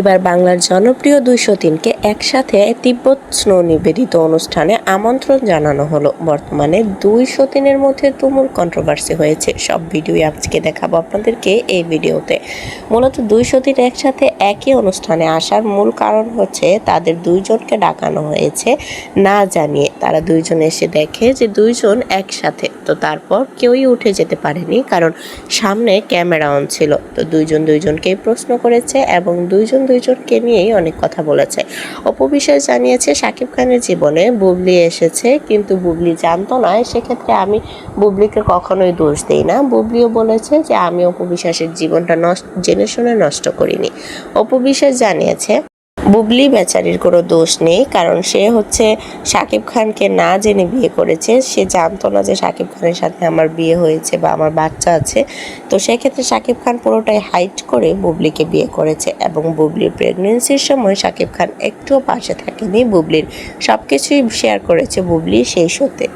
এবার বাংলার জনপ্রিয় দুইশো তিনকে একসাথে তিব্বত স্নো নিবেদিত অনুষ্ঠানে আমন্ত্রণ জানানো হলো। বর্তমানে দুইশো তিনের মধ্যে তুমুল কন্ট্রোভার্সি হয়েছে। সব ভিডিওই আজকে দেখাবো আপনাদেরকে এই ভিডিওতে। মূলত দুইশো তিন একসাথে একই অনুষ্ঠানে আসার মূল কারণ হচ্ছে তাদের দুইজনকে ডাকানো হয়েছে। না জানিয়ে তারা দুইজন এসে দেখে যে দুইজন একসাথে। তো তারপর কেউই উঠে যেতে পারেনি কারণ সামনে ক্যামেরা অন ছিল। তো দুইজন দুইজনকেই প্রশ্ন করেছে এবং দুইজন দুইজনকে নিয়েই অনেক কথা বলেছে। অপবিশ্বাস জানিয়েছে শাকিব খানের জীবনে বুবলি এসেছে, কিন্তু বুবলি জানতো না। সেক্ষেত্রে আমি বুবলিকে কখনোই দোষ দিই না। বুবলিও বলেছে যে, আমি অপবিশ্বাসের জীবনটা নষ্ট, জেনে শুনে নষ্ট করিনি। অপবিশ্বাস জানিয়েছে, বুবলি বেচারির কোনো দোষ নেই, কারণ সে হচ্ছে শাকিব খানকে না জেনে বিয়ে করেছে। সে জানতো না যে শাকিব খানের সাথে আমার বিয়ে হয়েছে বা আমার বাচ্চা আছে। তো সেক্ষেত্রে শাকিব খান পুরোটাই হাইট করে বুবলিকে বিয়ে করেছে এবং বুবলির প্রেগনেন্সির সময় শাকিব খান একটুও পাশে থাকেনি। বুবলির সব কিছুই শেয়ার করেছে বুবলি সেই শোতে।